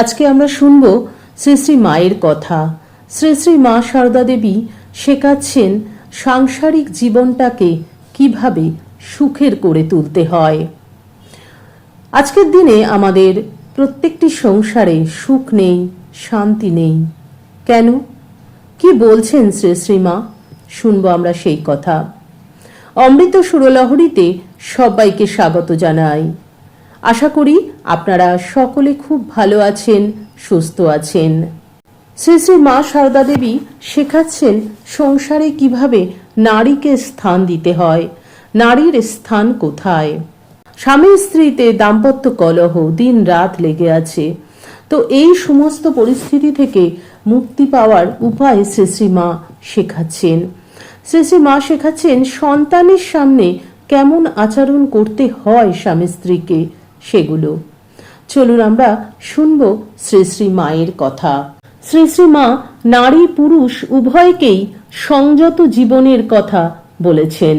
আজকে আমরা শুনব শ্রী শ্রী মায়ের কথা। শ্রী শ্রী মা সারদা দেবী শেখাচ্ছেন সাংসারিক জীবনটাকে কীভাবে সুখের করে তুলতে হয়। আজকের দিনে আমাদের প্রত্যেকটি সংসারে সুখ নেই, শান্তি নেই। কেন? কি বলছেন শ্রী শ্রীমা শুনব আমরা সেই কথা। অমৃত সুরলহরীতে সবাইকে স্বাগত জানাই। আশা করি আপনারা সকলে খুব ভালো আছেন, সুস্থ আছেন। শ্রী শ্রী মা সারদা দেবী শেখাচ্ছেন সংসারে কীভাবে নারীকে স্থান দিতে হয়, নারীর স্থান কোথায়? স্বামী স্ত্রীতে দাম্পত্য কলহ দিন রাত লেগে আছে। তো এই সমস্ত পরিস্থিতি থেকে মুক্তি পাওয়ার উপায় শ্রী শ্রী মা শেখাচ্ছেন। শ্রী শ্রী মা শেখাচ্ছেন, সন্তানের সামনে কেমন আচরণ করতে হয় স্বামী স্ত্রীকে? সেগুলো। চলুন আমরা শুনব শ্রী শ্রী মায়ের কথা। শ্রী শ্রী মা নারী পুরুষ উভয়কেই সংযত জীবনের কথা বলেছেন।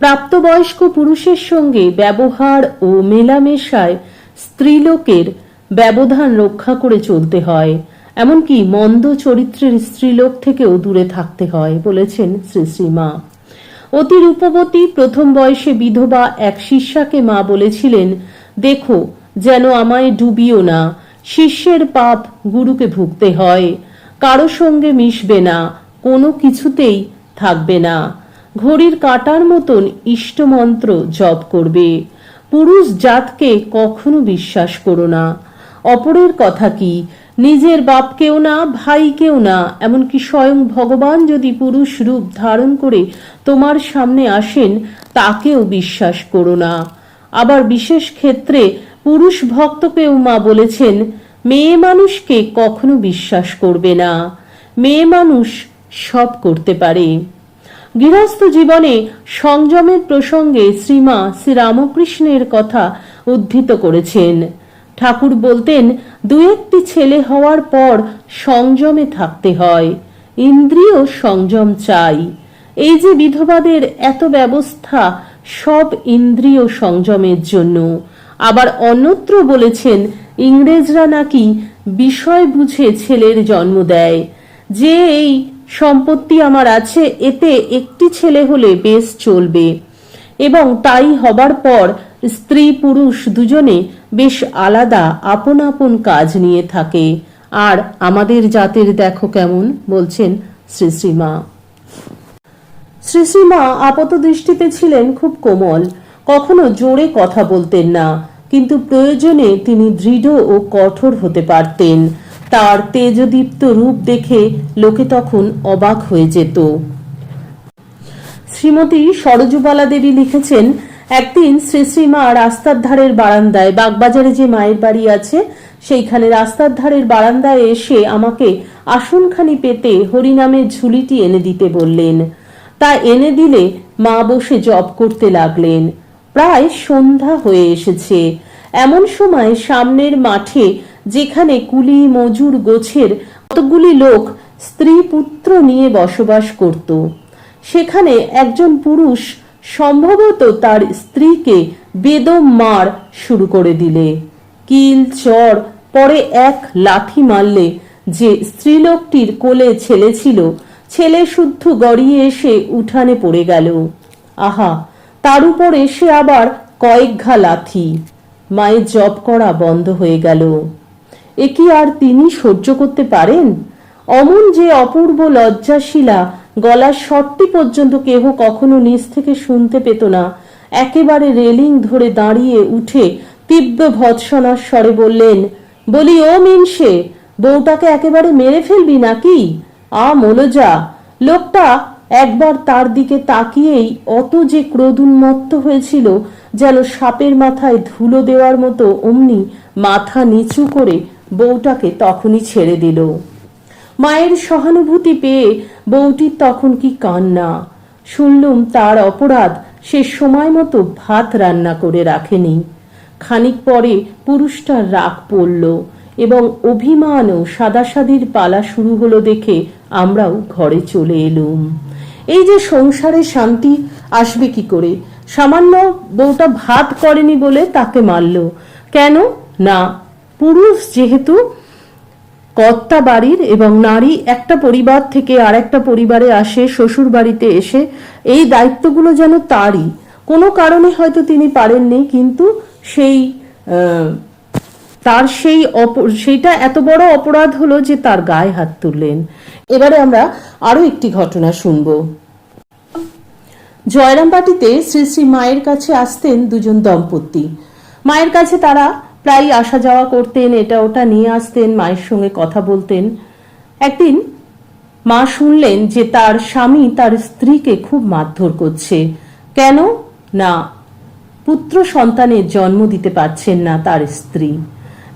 প্রাপ্তবয়স্ক পুরুষের সঙ্গে ব্যবহার ও মেলামেশায় স্ত্রীলোকের ব্যবধান রক্ষা করে চলতে হয়, এমনকি মন্দ চরিত্রের স্ত্রীলোক থেকেও দূরে থাকতে হয় বলেছেন শ্রী শ্রী মা। অতি রূপবতী প্রথম বয়সে বিধবা এক শিষ্যাকে মা বলেছিলেন দেখো, যেন আমায় ডুবিও না। শিষ্যের পাপ গুরুকে ভুগতে হয়। কারও সঙ্গে মিশবে না, কোনো কিছুতেই থাকবে না। ঘড়ির কাটার মতন ইষ্টমন্ত্র জপ করবে। পুরুষ জাতকে কখনো বিশ্বাস করো না। অপরের কথা কি? নিজের বাপকেও না, ভাইকেও না, এমনকি স্বয়ং ভগবান যদি পুরুষ রূপ ধারণ করে তোমার সামনে আসেন, তাকেও বিশ্বাস করো না। আবার বিশেষ ক্ষেত্রে পুরুষ ভক্তকেও মা বলেছেন, মেয়ে মানুষকে কখনো বিশ্বাস করবে না। মেয়ে মানুষ সব করতে পারে। গৃহস্থ জীবনে সংযমের প্রসঙ্গে শ্রীমা শ্রীরামকৃষ্ণের কথা উদ্ধৃত করেছেন। ঠাকুর বলতেন, দু একটি ছেলে হওয়ার পর সংযমে থাকতে হয়, ইন্দ্রিয় সংযম চাই। এই যে বিধবাদের এত ব্যবস্থা সব ইন্দ্রিয় সংযমের জন্য। আবার অন্যত্র বলেছেন, ইংরেজরা নাকি বিষয় বুঝে ছেলের জন্ম দেয়। যে এই সম্পত্তি আমার আছে, এতে একটি ছেলে হলে বেশ চলবে। এবং তাই হবার পর স্ত্রী পুরুষ দুজনে বেশ আলাদা আপন আপন কাজ নিয়ে থাকে। আর আমাদের জাতের দেখো কেমন, বলছেন শ্রী শ্রীমা। শ্রী শ্রীমা আপাত দৃষ্টিতে ছিলেন খুব কোমল। কখনো জোরে কথা বলতেন না, কিন্তু প্রয়োজনে তিনি দৃঢ় ও কঠোর হতে পারতেন। তার তেজদীপ্ত রূপ দেখে লোকে তখন অবাক হয়ে যেত। শ্রীমতী সরজুবালা দেবী লিখেছেন, একদিন শ্রী শ্রীমা রাস্তার ধারের বারান্দায়, বাগবাজারে যে মায়ের বাড়ি আছে, সেইখানে রাস্তার ধারের বারান্দায় এসে আমাকে আসনখানি পেতে হরিনামের ঝুলিটি এনে দিতে বললেন। তা এনে দিলে মা বসে জব করতে লাগলেন। প্রায় সন্ধ্যা হয়ে এসেছে। এমন সময় সামনের মাঠে যেখানে কুলি, মজুর, গোছের কতগুলি লোক স্ত্রী পুত্র নিয়ে বসবাস করত, সেখানে একজন পুরুষ সম্ভবত তার স্ত্রীকে বেদম মার শুরু করে দিলে। কিল, চর, পরে এক লাথি মারলে যে স্ত্রীলোকটির কোলে ছেলে ছিল ছেলে শুদ্ধ গড়িয়ে এসে উঠানে পড়ে গেল। আহা, তার উপর এসে আবার কয়েক ঘা লাথি। মায়ের জব করা বন্ধ হয়ে গেল। এ কি আর তিনি সহ্য করতে পারেন? অমন যে অপূর্ব লজ্জাশীলা গলার শটটি পর্যন্ত কেহ কখনো নিচ থেকে শুনতে পেত না। একেবারে রেলিং ধরে দাঁড়িয়ে উঠে তীব্র ভৎসনার স্বরে বললেন, বলি, ও মিনসে, বউটাকে একেবারে মেরে ফেলবি নাকি? আ মনোজা লোকটা একবার তার দিকে তাকিয়েই অত যে ক্রোধুন্মত্ত হয়েছিল যেন সাপের মাথায় ধুলো দেওয়ার মতো অমনি মাথা নিচু করে বউটাকে তখনই ছেড়ে দিল। মায়ের সহানুভূতি পেয়ে বউটির তখন কি কান্না। শুনলুম তার অপরাধ সে সময় মতো ভাত রান্না করে রাখেনি। খানিক পরে পুরুষটার রাগ পড়ল। এবং অভিমান ও সাদাসাদির পালা শুরু হলো দেখে আমরাও ঘরে চলে এলুম। এই যে সংসারে শান্তি, আসবে কি করে? সামান্য বউটা ভাত করেনি বলে তাকে মারল। কেন? না, পুরুষ যেহেতু কর্তা বাড়ির এবং নারী একটা পরিবার থেকে আরেকটা পরিবারে আসে, শ্বশুর বাড়িতে এসে, এই দায়িত্বগুলো যেন তারই। কোনো কারণে হয়তো তিনি পারেননি, কিন্তু সেই তার সেই সেইটা এত বড় অপরাধ হলো যে তার গায়ে হাত তুললেন। এবারে আমরা আরও একটি ঘটনা শুনব। জয়রামবাটিতে শ্রী শ্রী মায়ের কাছে আসতেন দুজন দম্পতি। মায়ের কাছে তারা প্রায় আসা যাওয়া করতেন, এটা ওটা নিয়ে আসতেন, মায়ের সঙ্গে কথা বলতেন। একদিন মা শুনলেন যে তার স্বামী তার স্ত্রীকে খুব মারধর করছে। কেন? না, পুত্র সন্তানের জন্ম দিতে পারছেন না তার স্ত্রী।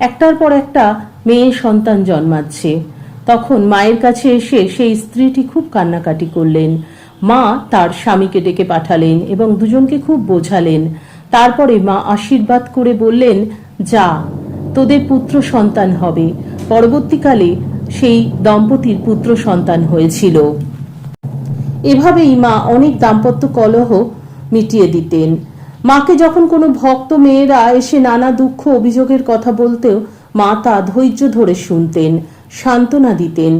একটার পর একটা মেয়ে সন্তান জন্মাচ্ছে। তখন মায়ের কাছে এসে সেই স্ত্রীটি খুব কান্নাকাটি করলেন। মা তার স্বামীকে ডেকে পাঠালেন এবং দুজনকে খুব বোঝালেন। তারপরে মা আশীর্বাদ করে বললেন, যা, তোদের পুত্র সন্তান হবে। পরবর্তীকালে সেই দম্পতির পুত্র সন্তান হয়েছিল। এভাবেই মা অনেক দাম্পত্য কলহ মিটিয়ে দিতেন। মাকে যখন কোনো ভক্ত মেয়েরা এসে নানা দুঃখ অভিযোগের কথা বলতেও মা তা ধৈর্য ধরে শুনতেন, সান্ত্বনা দিতেন।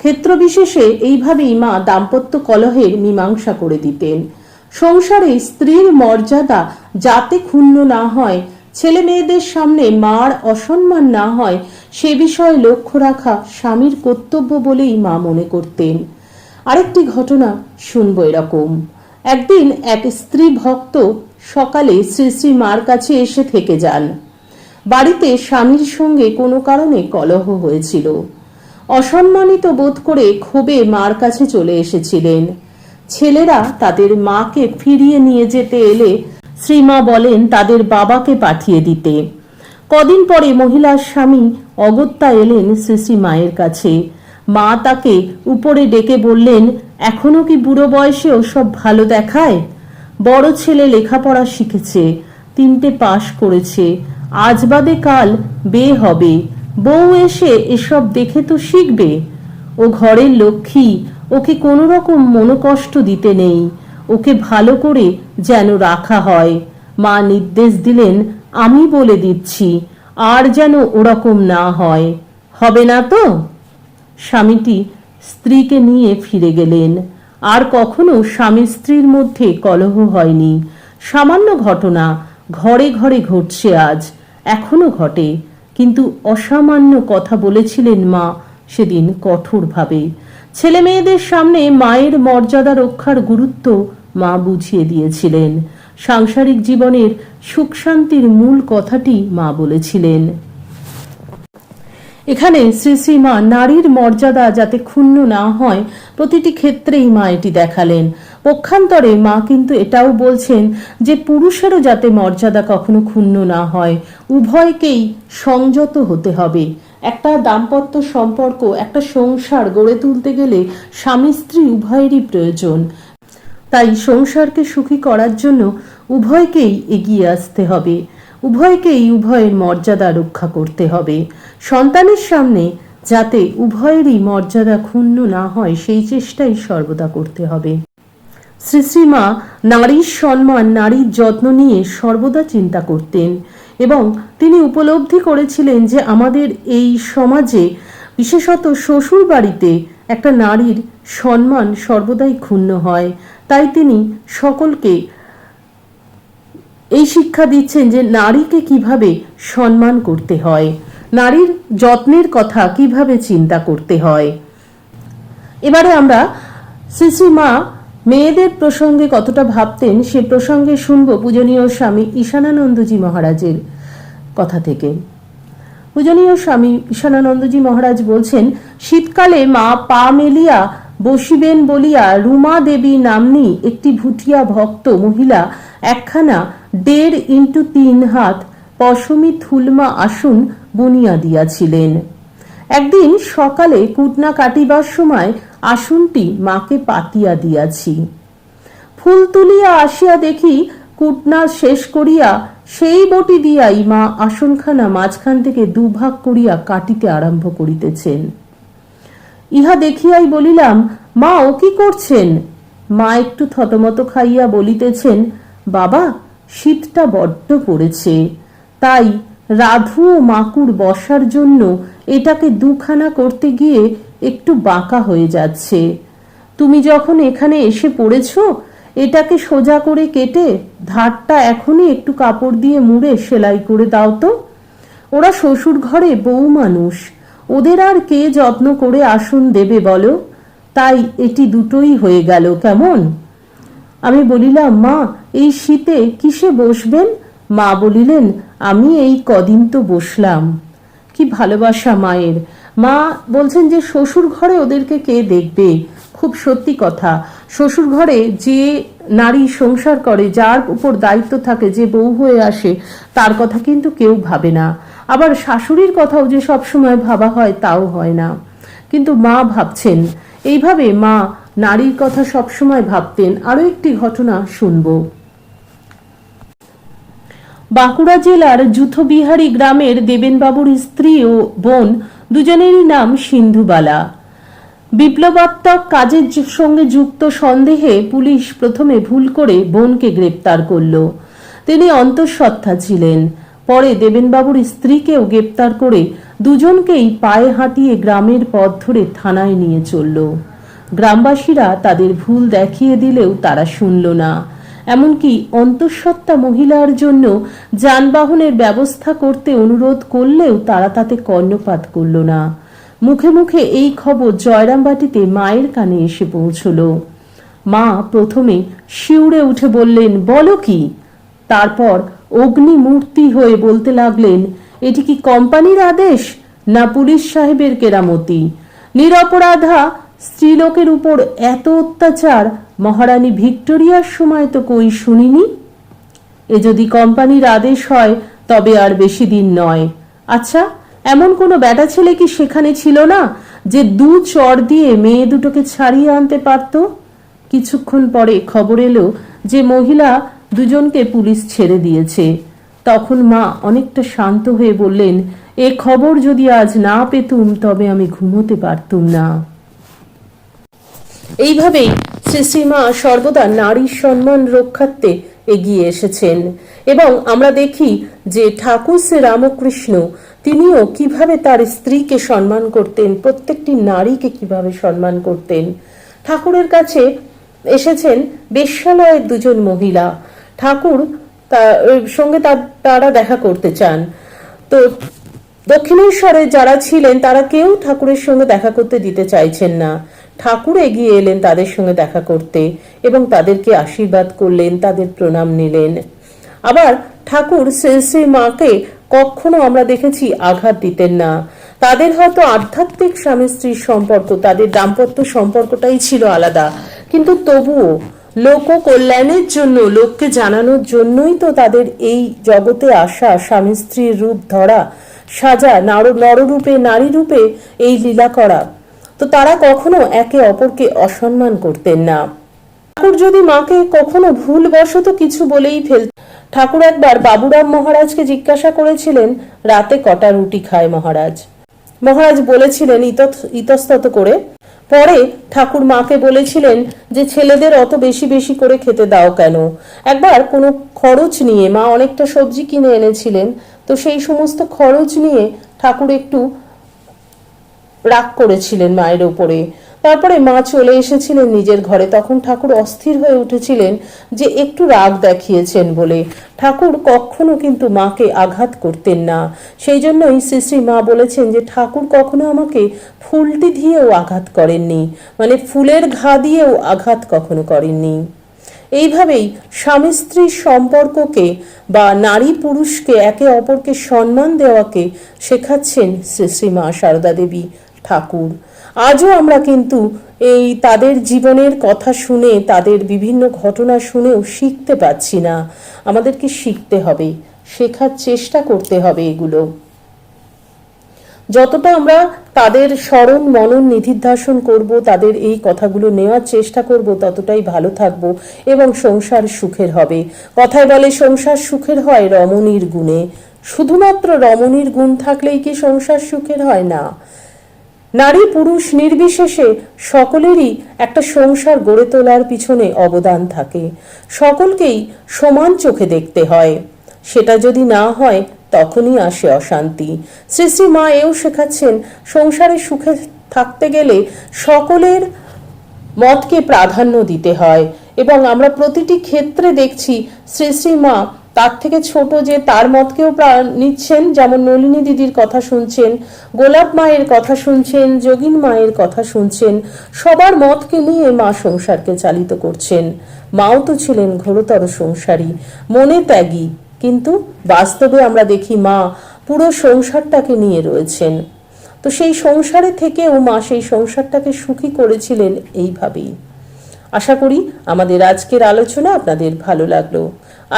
ক্ষেত্রবিশেষে এইভাবেই মা দাম্পত্য কলহের মীমাংসা করে দিতেন। সংসারে স্ত্রীর মর্যাদা যাতে ক্ষুণ্ণ না হয়, ছেলে মেয়েদের সামনে মার অসম্মান না হয়, সে বিষয়ে লক্ষ্য রাখা স্বামীর কর্তব্য বলেই মা মনে করতেন। আরেকটি ঘটনা শুনব এরকম। একদিন এক স্ত্রী ভক্ত সকালে শ্রী শ্রী মার কাছে এসে থেকে যান। বাড়িতে স্বামীর সঙ্গে কোনো কারণে কলহ হয়েছিল। অসম্মানিত বোধ করে ক্ষোভে মার কাছে চলে এসেছিলেন। ছেলেরা তাদের মাকে ফিরিয়ে নিয়ে যেতে এলে শ্রীমা বলেন তাদের বাবাকে পাঠিয়ে দিতে। কদিন পরে মহিলার স্বামী অগত্যা এলেন শ্রী শ্রী মায়ের কাছে। মা তাকে উপরে ডেকে বললেন, এখনও কি বুড়ো বয়সে ওসব ভালো দেখায়? বড় ছেলে লেখাপড়া শিখেছে, তিনটে পাশ করেছে, আজ বাদে কাল বে হবে, বউ এসে এসব দেখে তো শিখবে। ও ঘরের লক্ষ্মী, ওকে কোনো রকম মনোকষ্ট দিতে নেই, ওকে ভালো করে যেন রাখা হয়। মা নির্দেশ দিলেন, আমি বলে দিচ্ছি, আর যেন ওরকম না হয়। হবে না তো? স্বামীটি স্ত্রীকে নিয়ে ফিরে গেলেন। আর কখনো স্বামী স্ত্রীর মধ্যে কলহ হয়নি। সামান্য ঘটনা ঘরে ঘরে ঘটছে আজ, এখনও ঘটে। কিন্তু অসামান্য কথা বলেছিলেন মা সেদিন কঠোরভাবে। ছেলে মেয়েদের সামনে মায়ের মর্যাদা রক্ষার গুরুত্ব মা বুঝিয়ে দিয়েছিলেন। সাংসারিক জীবনের সুখ শান্তির মূল কথাটি মা বলেছিলেন। এখানে শ্রী শ্রী মা নারীর মর্যাদা যাতে ক্ষুণ্ণ না হয়, প্রতিটি ক্ষেত্রেই মা এটি দেখালেন। পক্ষান্তরে মা কিন্তু এটাও বলছেন যে পুরুষেরও যাতে মর্যাদা কখনো ক্ষুণ্ণ না হয়, উভয়কেই সংযত হতে হবে। একটা দাম্পত্য সম্পর্ক, একটা সংসার গড়ে তুলতে গেলে স্বামী স্ত্রী উভয়েরই প্রয়োজন। তাই সংসারকে সুখী করার জন্য উভয়কেই এগিয়ে আসতে হবে। উভয়কেই উভয়ের মর্যাদা রক্ষা করতে হবে। সন্তানের সামনে যাতে উভয়েরই মর্যাদা ক্ষুণ্ণ না হয়, সেই চেষ্টাই সর্বদা করতে হবে। শ্রী শ্রীমা নারীর সম্মান, নারীর যত্ন নিয়ে সর্বদা চিন্তা করতেন এবং তিনি উপলব্ধি করেছিলেন যে আমাদের এই সমাজে, বিশেষত শ্বশুর বাড়িতে একটা নারীর সম্মান সর্বদাই ক্ষুণ্ণ হয়। তাই তিনি সকলকে এই শিক্ষা দিচ্ছেন যে নারীকে কীভাবে সম্মান করতে হয়, নারীর যত্নের কথা কীভাবে চিন্তা করতে হয়। এবারে আমরা শ্রী শ্রী মা মেয়েদের প্রসঙ্গে কতটা ভাবতেন সে প্রসঙ্গে শুনব পূজনীয় স্বামী ঈশানানন্দজি মহারাজের কথা থেকে। পূজনীয় স্বামী ঈশানানন্দজি মহারাজ বলছেন, শীতকালে মা পা মেলিয়া বসিবেন বলিয়া রুমা দেবী নামনি একটি ভুটিয়া ভক্ত মহিলা একখানা দেড় ইন্টু তিন হাত পশমি থুলমা আসন বুনিয়া দিয়াছিলেন। একদিন সকালে কুটনা কাটিবার সময় আসনটি মাকে পাতিয়া দিয়াছি। ফুল তুলিয়া আসিয়া দেখি কুটনা শেষ করিয়া সেই বটি দিয়াই মা আসনখানা মাঝখান থেকে দুভাগ করিয়া কাটিতে আরম্ভ করিতেছেন। ইহা দেখিয়াই বলিলাম, মা, ও কি করছেন? মা একটু থতমত খাইয়া বলিতেছেন বাবা, শীতটা বড্ড পড়েছে। তাই রাধু ও মাকুর বসার জন্য এটাকে দুখানা করতে গিয়ে একটু বাঁকা হয়ে যাচ্ছে। তুমি যখন এখানে এসে পড়েছ, এটাকে সোজা করে কেটে ধারটা এখনই একটু কাপড় দিয়ে মুড়ে সেলাই করে দাও তো। ওরা শ্বশুর ঘরে বউ মানুষ। ওদের আর কে যত্ন করে আসন দেবে বলো? তাই এটি দুটোই হয়ে গেল, কেমন? আমি বলিলাম, মা, এই শীতে কিসে বসবেন? মা বলিলেন, আমি এই কদিন তো বসলাম। কি ভালোবাসা মায়ের। মা বলছেন যে, শ্বশুর ঘরে ওদেরকে কে দেখবে? খুব সত্যি কথা। শ্বশুর ঘরে যে নারী সংসার করে, যার উপর দায়িত্ব থাকে, যে বউ হয়ে আসে, তার কথা কিন্তু কেউ ভাবে না। আবার শাশুড়ির কথাও যে সবসময় ভাবা হয়, তাও হয় না। কিন্তু মা ভাবছেন, এইভাবে মা নারীর কথা সবসময় ভাবতেন, আরও একটি ঘটনা শুনব। বাঁকুড়া জেলার যুথবিহারী গ্রামের দেবেনবাবুর স্ত্রী ও বোন দুজনেরই নাম সিন্ধুবালা। বিপ্লবাত্মক কাজের সঙ্গে যুক্ত সন্দেহে পুলিশ প্রথমে ভুল করে বোনকে গ্রেপ্তার করল। তিনি অন্তঃসত্ত্বা ছিলেন। পরে দেবেনবাবুর স্ত্রীকেও গ্রেপ্তার করে দুজনকেই পায়ে হাঁটিয়ে গ্রামের পথ ধরে থানায় নিয়ে চলল। গ্রামবাসীরা তাদের ভুল দেখিয়ে দিলেও তারা শুনল না। এমনকি অন্তঃসত্ত্বা মহিলার জন্য যানবাহনের ব্যবস্থা করতে অনুরোধ করলেও তারা তাতে কর্ণপাত করল না। মুখে মুখে এই খবর জয়রামবাটিতে মায়ের কানে এসে পৌঁছল। মা প্রথমে শিউরে উঠে বললেন, বলো কি? তারপর অগ্নিমূর্তি হয়ে বলতে লাগলেন, এটি কি কোম্পানির আদেশ না পুলিশ সাহেবের কেরামতি? নিরপরাধা স্ত্রীলোকের উপর এত অত্যাচার, মহারানী ভিক্টোরিয়ার সময় তো কই শুনিনি? এ যদি কোম্পানির আদেশ হয়, তবে আর বেশি দিন নয়। আচ্ছা এমন কোনো বেটা ছেলে কি সেখানে ছিল না, যে দু চর দিয়ে মেয়ে দুটোকে ছাড়িয়ে আনতে পারত? কিছুক্ষণ পরে খবর এলো যে মহিলা দুজনকে পুলিশ ছেড়ে দিয়েছে। তখন মা অনেকটা শান্ত হয়ে বললেন, এ খবর যদি আজ না পেতুম, তবে আমি ঘুমোতে পারতুম না। এইভাবেই শ্রী শ্রীমা সর্বদা নারীর সম্মান রক্ষার্থে এগিয়ে এসেছেন। এবং আমরা দেখি যে ঠাকুর শ্রী রামকৃষ্ণ, তিনিও কীভাবে তার স্ত্রীকে সম্মান করতেন, প্রত্যেকটি নারীকে কীভাবে সম্মান করতেন। ঠাকুরের কাছে এসেছেন বেশ্যালয়ের দুজন মহিলা। ঠাকুর সঙ্গে তারা দেখা করতে চান। তো দক্ষিণেশ্বরে যারা ছিলেন, তারা কেউ ঠাকুরের সঙ্গে দেখা করতে দিতে চাইছেন না। ঠাকুর এগিয়ে এলেন তাদের সঙ্গে দেখা করতে এবং তাদেরকে আশীর্বাদ করলেন, তাদের প্রণাম নিলেন। আবার ঠাকুর শ্রী মাকে কখনো আমরা দেখেছি আঘাত দিতেন না। তাদের হয়তো আধ্যাত্মিক স্বামী স্ত্রীর সম্পর্ক, তাদের দাম্পত্য সম্পর্কটাই ছিল আলাদা। কিন্তু তবুও লোক কল্যাণের জন্য, লোককে জানানোর জন্যই তো তাদের এই জগতে আসা স্বামী স্ত্রীর রূপ ধরা, সাজা নর নররূপে নারী রূপে এই লীলা করা। তো তারা কখনো একে অপরকে অসম্মান করতেন না। ঠাকুর যদি মাকে কখনো ভুলবশত কিছু বলেই ফেল ঠাকুর একবার বাবুরাম মহারাজকে জিজ্ঞাসা করেছিলেন, রাতে কটা রুটি খায় মহারাজ? মহারাজ বলেছিলেন ইতস্তত করে। পরে ঠাকুর মাকে বলেছিলেন, যে ছেলেদের অত বেশি বেশি করে খেতে দাও কেন? একবার কোনো খরচ নিয়ে, মা অনেকটা সবজি কিনে এনেছিলেন, তো সেই সমস্ত খরচ নিয়ে ঠাকুর একটু রাগ করেছিলেন মায়ের ওপরে তারপরে মা চলে এসেছিলেন নিজের ঘরে। তখন ঠাকুর অস্থির হয়ে উঠেছিলেন যে একটু রাগ দেখিয়েছেন বলে। ঠাকুর কখনো কিন্তু মাকে আঘাত করতেন না। সেই জন্যই শ্রী মা বলেছেন যে, ঠাকুর কখনো আমাকে ফুলটি দিয়েও আঘাত করেননি। মানে ফুলের ঘা দিয়েও আঘাত কখনো করেননি। এইভাবেই স্বামী স্ত্রীর সম্পর্ককে বা নারী পুরুষকে একে অপরকে সম্মান দেওয়াকে শেখাচ্ছেন শ্রী শ্রী মা সারদা দেবী। ঠাকুর। আজও আমরা কিন্তু এই তাদের জীবনের কথা শুনে, তাদের বিভিন্ন ঘটনা শুনেও শিখতে পাচ্ছি না। আমাদেরকে শিখতে হবে, শেখার চেষ্টা করতে হবে এগুলো। যতটা আমরা তাদের স্মরণ, মনন, নিধিধ্যাসন করব, তাদের এই কথাগুলো নেওয়ার চেষ্টা করব, ততটাই ভালো থাকব এবং সংসার সুখের হবে। কথায় বলে, সংসার সুখের হয় রমণীর গুণে। শুধুমাত্র রমণীর গুণ থাকলেই কি সংসার সুখের হয় না? নারী পুরুষ নির্বিশেষে সকলেরই একটা সংসার গড়ে তোলার পিছনে অবদান থাকে। সকলকেই সমান চোখে দেখতে হয়। সেটা যদি না হয়, তখনই আসে অশান্তি। শ্রী শ্রী মা এও শেখাচ্ছেন, সংসারে সুখে থাকতে গেলে সকলের মতকে প্রাধান্য দিতে হয়। এবং আমরা প্রতিটি ক্ষেত্রে দেখছি, শ্রী শ্রী মা তার থেকে ছোট যে তার মতকেও নিচ্ছেন, যেমন নলিনী দিদির কথা শুনছেন, গোলাপ মায়ের কথা শুনছেন, যোগিন মায়ের কথা শুনছেন, সবার মতকে নিয়ে মা সংসারকে চালিত করছেন। মাও তো ছিলেন ঘোরতর সংসারী, মনে ত্যাগী, কিন্তু বাস্তবে আমরা দেখি মা পুরো সংসারটাকে নিয়ে রয়েছেন। তো সেই সংসারে থেকেও মা সেই সংসারটাকে সুখী করেছিলেন এইভাবেই। আশা করি আমাদের আজকের আলোচনা আপনাদের ভালো লাগল।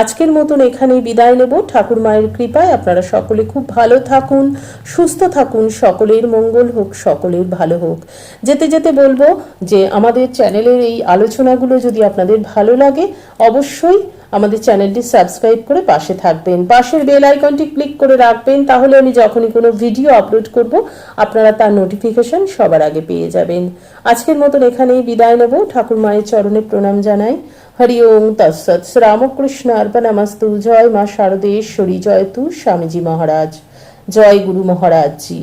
আজকের মতন এখানেই বিদায় নেব। ঠাকুর মায়ের কৃপায় আপনারা সকলে খুব ভালো থাকুন, সুস্থ থাকুন, সকলের মঙ্গল হোক, সকলের ভালো হোক। যেতে যেতে বলব যে আমাদের চ্যানেলের এই আলোচনাগুলো যদি আপনাদের ভালো লাগে, অবশ্যই আমাদের চ্যানেলটি সাবস্ক্রাইব করে পাশে থাকবেন। পাশের বেল আইকনটি ক্লিক করে রাখবেন, তাহলে আমি যখনই কোনো ভিডিও আপলোড করব, আপনারা তার নোটিফিকেশন সবার আগে পেয়ে যাবেন। আজকের মতন এখানেই বিদায় নেব। ঠাকুর মায়ের চরণে প্রণাম জানাই। হরি ওম তৎসৎ। শ্রীরামকৃষ্ণ অর্পণামস্তু জয় মা শারদেশ্বরী। জয় তু স্বামীজি মহারাজ। জয় গুরু মহারাজ জি